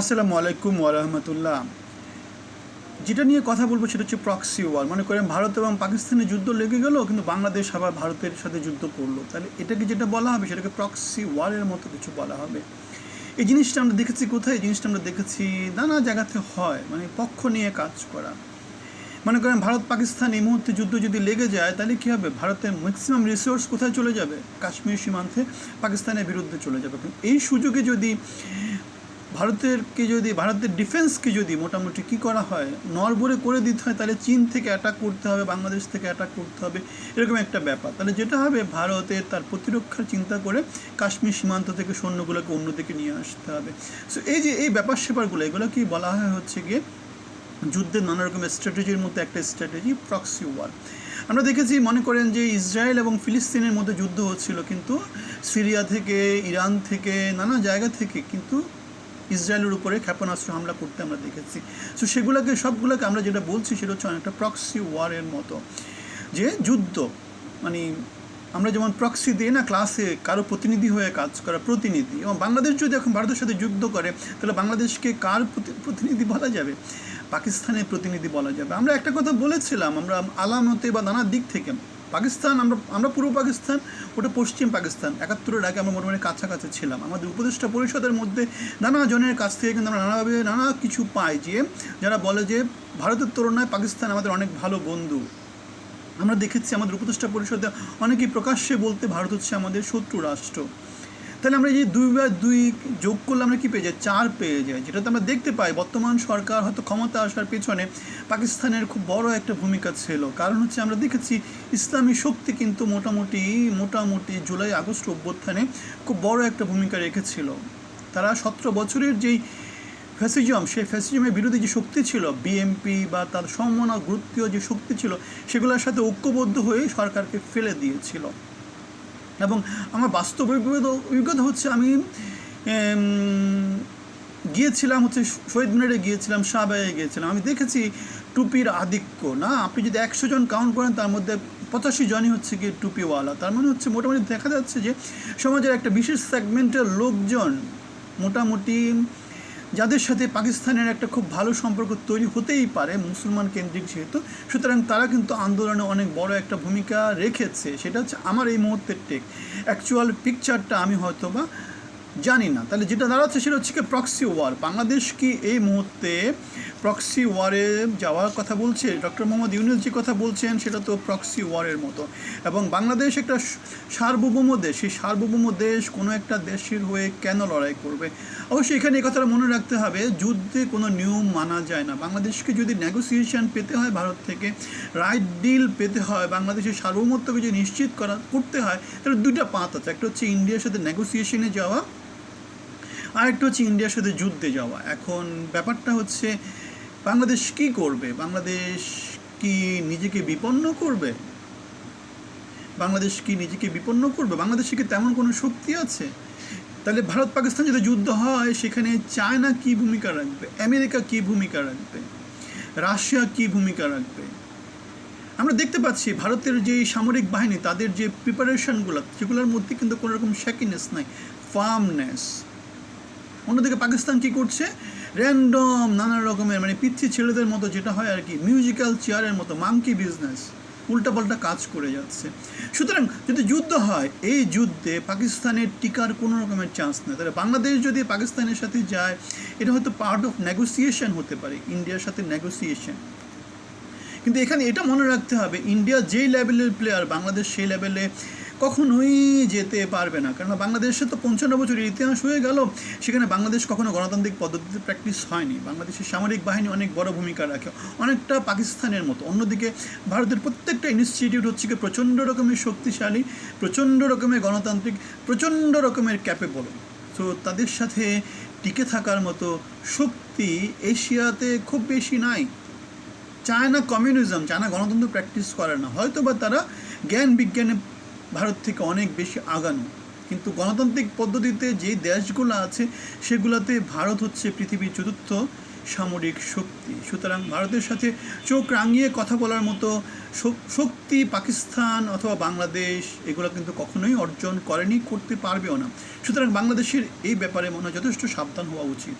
আসসালামু আলাইকুম ওরহমতুল্লাহ যেটা নিয়ে কথা বলব সেটা হচ্ছে প্রক্সি ওয়ার মনে করেন ভারত এবং পাকিস্তানের যুদ্ধ লেগে গেল, কিন্তু বাংলাদেশ আবার ভারতের সাথে যুদ্ধ করল। তাহলে এটাকে যেটা বলা হবে সেটাকে প্রক্সি ওয়ারের মতো কিছু বলা হবে। এই জিনিসটা আমরা দেখেছি কোথায়? এই জিনিসটা আমরা দেখেছি নানা জায়গাতে হয় মানে পক্ষ নিয়ে কাজ করা। মনে করেন ভারত, পাকিস্তান এই মুহূর্তে যুদ্ধ যদি লেগে যায়, তাহলে কী হবে? ভারতের ম্যাক্সিমাম রিসোর্স কোথায় চলে যাবে? কাশ্মীর সীমান্তে পাকিস্তানের বিরুদ্ধে চলে যাবে। এই সুযোগে যদি ভারতেরকে যদি, ভারতের ডিফেন্সকে যদি মোটামুটি কি করা হয় নরবরে করে দিতে হয়, তাহলে চীন থেকে অ্যাটাক করতে হবে, বাংলাদেশ থেকে অ্যাটাক করতে হবে, এরকম একটা ব্যাপার। তাহলে যেটা হবে, ভারতের তার প্রতিরক্ষার চিন্তা করে কাশ্মীর সীমান্ত থেকে সৈন্যগুলোকে অন্যদিকে নিয়ে আসতে হবে। সো এই যে, এই ব্যাপার স্যাপারগুলো, এগুলো কি বলা হয় হচ্ছে গিয়ে যুদ্ধের নানা রকমের স্ট্র্যাটেজির মধ্যে একটা স্ট্র্যাটেজি প্রক্সি ওয়ার আমরা দেখেছি, মনে করেন যে, ইসরায়েল এবং ফিলিস্তিনের মধ্যে যুদ্ধ হচ্ছিল কিন্তু, সিরিয়া থেকে, ইরান থেকে, নানা জায়গা থেকে কিন্তু ইসরায়েলের উপরে ক্ষেপণাস্ত্র হামলা করতে আমরা দেখেছি। সো সেগুলোকে, সবগুলোকে আমরা যেটা বলছি সেটা হচ্ছে অনেকটা প্রক্সি ওয়ারের মতো। যে যুদ্ধ মানে আমরা যেমন প্রক্সি দিই না ক্লাসে কারও প্রতিনিধি হয়ে কাজ করা প্রতিনিধি, এবং বাংলাদেশ যদি এখন ভারতের সাথে যুদ্ধ করে, তাহলে বাংলাদেশকে কার প্রতি- প্রতিনিধি বলা যাবে? পাকিস্তানের প্রতিনিধি বলা যাবে। আমরা একটা কথা বলেছিলাম, আমরা আলামতে বা নানা দিক থেকে পাকিস্তান, আমরা আমরা পূর্ব পাকিস্তান, ওটা পশ্চিম পাকিস্তান। একাত্তরের আগে আমরা মোটামুটি কাছাকাছি ছিলাম। আমাদের উপদেষ্টা পরিষদের মধ্যে নানা জনের কাছ থেকে কিন্তু আমরা নানাভাবে নানা কিছু পাই যে, যারা বলে যে, ভারতের তুলনায় পাকিস্তান আমাদের অনেক ভালো বন্ধু। আমরা দেখেছি আমাদের উপদেষ্টা পরিষদে অনেকেই প্রকাশ্যে বলতে ভারত হচ্ছে আমাদের শত্রু রাষ্ট্র। তাহলে আমরা যে দুই বা দুই যোগ করলে আমরা কী পেয়ে যাই? চার পেয়ে যাই। যেটাতে আমরা দেখতে পাই, বর্তমান সরকার হয়তো ক্ষমতা আসার পেছনে পাকিস্তানের খুব বড় একটা ভূমিকা ছিল। কারণ হচ্ছে আমরা দেখেছি, ইসলামী শক্তি কিন্তু মোটামুটি মোটামুটি জুলাই, আগস্ট অভ্যুত্থানে খুব বড় একটা ভূমিকা রেখেছিল। তারা সতেরো বছরের যেই ফ্যাসিজম, সেই ফ্যাসিজমের বিরোধী যে শক্তি ছিল বিএমপি বা তার সমমনা, গুরুত্বীয় যে শক্তি ছিল, সেগুলোর সাথে ঐক্যবদ্ধ হয়ে সরকারকে ফেলে দিয়েছিল। এবং আমার বাস্তব অভিজ্ঞতা অভিজ্ঞতা হচ্ছে আমি গিয়েছিলাম হচ্ছে শহীদ মিনারে গিয়েছিলাম শাহবাগে গিয়েছিলাম। আমি দেখেছি টুপির আধিক্য, না? আপনি যদি একশো জন কাউন্ট করেন, তার মধ্যে পঁচাশি জনই হচ্ছে কি টুপিওয়ালা। তার মানে হচ্ছে মোটামুটি দেখা যাচ্ছে যে সমাজের একটা বিশেষ সেগমেন্টের লোকজন মোটামুটি যাদের সাথে পাকিস্তানের একটা খুব ভালো সম্পর্ক তৈরি হতেই পারে, মুসলমান কেন্দ্রিক যেহেতু, সুতরাং তারা কিন্তু আন্দোলনে অনেক বড় একটা ভূমিকা রেখেছে। সেটা হচ্ছে আমার এই মুহূর্তের টেক অ্যাকচুয়াল পিকচারটা আমি হয়তো বা জানি না। তাহলে যেটা দাঁড়াচ্ছে সেটা হচ্ছে কি প্রক্সি ওয়ার বাংলাদেশ কি এই মুহূর্তে প্রক্সি ওয়ারে যাওয়ার কথা বলছে, ডক্টর মোহাম্মদ ইউনুস যে কথা বলছেন, সেটা তো প্রক্সি ওয়ারের মতো। এবং বাংলাদেশ একটা সার্বভৌম দেশ সেই সার্বভৌম দেশ কোনো একটা দেশের হয়ে কেন লড়াই করবে? অবশ্যই এখানে এই কথাটা মনে রাখতে হবে, যুদ্ধে কোনো নিয়ম মানা যায় না। বাংলাদেশকে যদি নেগোসিয়েশন পেতে হয় ভারত থেকে রাইট ডিল পেতে হয়, বাংলাদেশের সার্বভৌমত্বকে যদি নিশ্চিত করা, করতে হয়, তাহলে দুইটা পাত আছে। একটা হচ্ছে ইন্ডিয়ার সাথে নেগোসিয়েশনে যাওয়া, আরেকটা হচ্ছে ইন্ডিয়ার সাথে যুদ্ধে যাওয়া। এখন ব্যাপারটা হচ্ছে বাংলাদেশ কি করবে? বাংলাদেশ কি নিজেকে বিপন্ন করবে? বাংলাদেশ কি নিজেকে বিপন্ন করবে? বাংলাদেশে কি তেমন কোনো শক্তি আছে? তাহলে ভারত পাকিস্তান যদি যুদ্ধ হয়, সেখানে চায়না কি ভূমিকা রাখবে? আমেরিকা কি ভূমিকা রাখবে? রাশিয়া কি ভূমিকা রাখবে? আমরা দেখতে পাচ্ছি ভারতের যে সামরিক বাহিনী, তাদের যে প্রিপারেশনগুলো সেগুলোর মধ্যে কিন্তু কোনোরকম শ্যাকিনেস নাই ফার্মনেস অন্যদিকে পাকিস্তান কি করছে? র্যান্ডম নানা রকমের মানে পিচ্ছি ছেলেদের মতো যেটা হয় আর কি মিউজিক্যাল চেয়ারের মতো মাংকি বিজনেস উল্টাপাল্টা কাজ করে যাচ্ছে। সুতরাং যদি যুদ্ধ হয়, এই যুদ্ধে পাকিস্তানের টিকার কোনো রকমের চান্স নেই। তাহলে বাংলাদেশ যদি পাকিস্তানের সাথে যায়, এটা হয়তো পার্ট অফ নেগোসিয়েশন হতে পারে ইন্ডিয়ার সাথে নেগোসিয়েশন কিন্তু এখানে এটা মনে রাখতে হবে ইন্ডিয়া যেই লেভেলের প্লেয়ার বাংলাদেশ সেই লেভেলে কখনোই যেতে পারবে না। কারণ বাংলাদেশে তো পঞ্চান্ন বছরের ইতিহাস হয়ে গেল, সেখানে বাংলাদেশ কখনো গণতান্ত্রিক পদ্ধতিতে প্র্যাকটিস হয়নি। বাংলাদেশের সামরিক বাহিনী অনেক বড় ভূমিকা রাখে। অনেকটা পাকিস্তানের মতো। অন্যদিকে ভারতের প্রত্যেকটা ইনস্টিটিউট হচ্ছে কি প্রচণ্ড রকমের শক্তিশালী, প্রচণ্ড রকমের গণতান্ত্রিক, প্রচণ্ড রকমের ক্যাপেবল তো তাদের সাথে টিকে থাকার মতো শক্তি এশিয়াতে খুব বেশি নাই। চায়না কমিউনিজম, চায়না গণতন্ত্র প্র্যাকটিস করে না। হয়তো বা তারা জ্ঞান বিজ্ঞানে ভারত থেকে অনেক বেশি আগানো। কিন্তু গণতান্ত্রিক পদ্ধতিতে যে দেশগুলো আছে, সেগুলোতে ভারত হচ্ছে পৃথিবীর চতুর্থ সামরিক শক্তি। সুতরাং ভারতের সাথে চোখ রাঙিয়ে কথা বলার মতো শক্তি পাকিস্তান অথবা বাংলাদেশ, এগুলো কিন্তু কখনোই অর্জন করেনি, করতে পারবেও না। সুতরাং বাংলাদেশের এই ব্যাপারে মনে হয় যথেষ্ট সাবধান হওয়া উচিত।